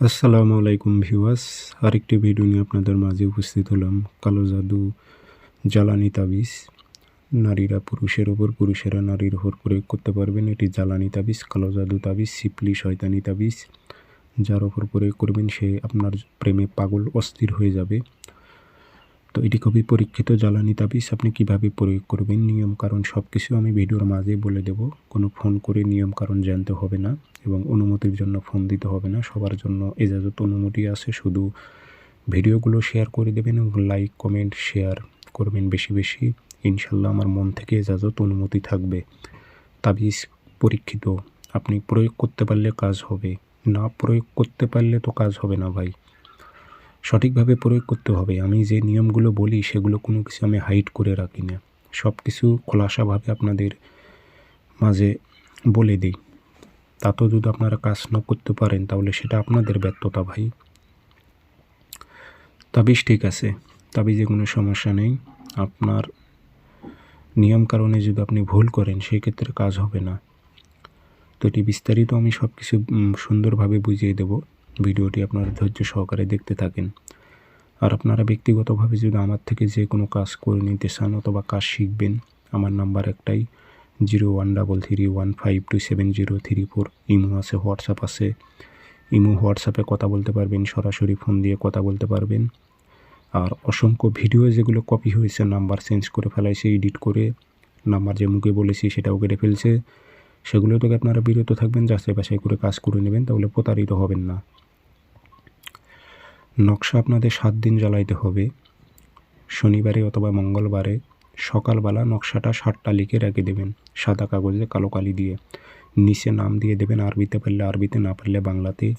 আসসালামু আলাইকুম ভিউয়ার্স। আরেকটি ভিডিও নিয়ে আপনাদের মাঝে উপস্থিত হলাম। কালো জাদু জ্বালানি তাবিজ। নারীরা পুরুষের ওপর পুরুষেরা নারীর ওপর প্রয়োগ করতে পারবেন। এটি জ্বালানি তাবিজ, কালো জাদু তাবিজ সিপলি শয়তানি তাবিজ। যার ওপর প্রয়োগ করবেন, সে আপনার প্রেমে পাগল, অস্থির হয়ে যাবে। তো এটি খুবই পরীক্ষিত জ্বালানি তাবিজ। আপনি কীভাবে প্রয়োগ করবেন? নিয়ম কারণ সব কিছু আমি ভিডিওর মাঝে বলে দেব। কোনো ফোন করে নিয়ম কারণ জানতে হবে না এবং অনুমতির জন্য ফোন দিতে হবে না। সবার জন্য এজাজত অনুমতি আছে। শুধু ভিডিওগুলো শেয়ার করে দেবেন এবং লাইক, কমেন্ট, শেয়ার করবেন বেশি বেশি। ইনশাল্লাহ আমার মন থেকে এজাজত অনুমতি থাকবে। তাবিজ পরীক্ষিত। আপনি প্রয়োগ করতে পারলে কাজ হবে। না প্রয়োগ করতে পারলে তো কাজ হবে না ভাই। সঠিকভাবে প্রয়োগ করতে হবে। আমি যে নিয়মগুলো বলি, সেগুলো কোনো কিছু আমি হাইড করে রাখি না। সব কিছু খোলাসাভাবে আপনাদের মাঝে বলে দিই। তাতেও যদি আপনারা কাজ না করতে পারেন, তাহলে সেটা আপনাদের ব্যর্থতা ভাই। তাবিজ ঠিক আছে তাবিজে কোনো সমস্যা নেই। আপনার নিয়ম কারণে যদি আপনি ভুল করেন সেই ক্ষেত্রে কাজ হবে না। তো এটি বিস্তারিত আমি সব কিছু সুন্দরভাবে বুঝিয়ে দেব। ভিডিওটি আপনারা ধৈর্য সহকারে দেখতে থাকেন। আর আপনারা ব্যক্তিগতভাবে যদি আমার থেকে যে কোনো কাজ করে নিতে চান অথবা কাজ শিখবেন, আমার নাম্বার একটাই zero one double three one five two seven zero three four. Imo আছে, হোয়াটসঅ্যাপ আছে। ইমো, হোয়াটসঅ্যাপে কথা বলতে পারবেন, সরাসরি ফোন দিয়ে কথা বলতে পারবেন। আর অসংখ্য ভিডিও যেগুলো কপি হয়েছে, নাম্বার চেঞ্জ করে ফেলাইছে, এডিট করে, নাম্বার যে মুখে বলেছি সেটাও কেটে ফেলছে। সেগুলো থেকে আপনারা বিরত থাকবেন যাচাই বাছাই করে কাজ করে নেবেন, তাহলে প্রতারিত হবেন না। নকশা আপনাদের সাত দিন জ্বালাইতে হবে। শনিবারে অথবা মঙ্গলবারে সকালবেলা নকশাটা সাতটা লিখে রেখে দেবেন, সাদা কাগজে কালো কালি দিয়ে। নিচে নাম দিয়ে দেবেন, আরবিতে পারলে আরবিতে, না পারলে বাংলাতে।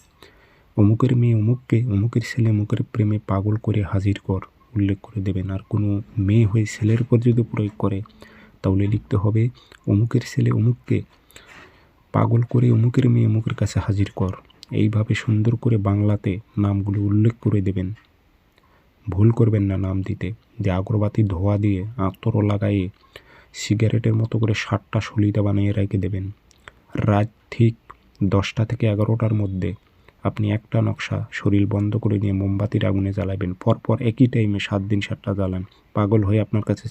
অমুকের মেয়ে অমুককে, অমুকের ছেলে অমুকের প্রেমে পাগল করে হাজির কর, উল্লেখ করে দেবেন। আর কোনো মেয়ে হয়ে ছেলের উপর যদি প্রয়োগ করে, তাহলে লিখতে হবে, অমুকের ছেলে অমুককে পাগল করে অমুকের মেয়ে অমুকের কাছে হাজির কর। এইভাবে সুন্দর করে বাংলাতে নামগুলো উল্লেখ করে দেবেন। ভুল করবেন না নাম দিতে। যে আগরবাতি ধোয়া দিয়ে আঁতর লাগাইয়ে সিগারেটের মতো করে ষাটটা সলিতা বানিয়ে রেখে দেবেন। রাত ঠিক দশটা থেকে এগারোটার মধ্যে আপনি একটা নকশা শরীর বন্ধ করে নিয়ে মোমবাতির আগুনে জ্বালাবেন। পরপর একই টাইমে সাত দিন সাতটা জ্বালান। পাগল হয়ে আপনার কাছে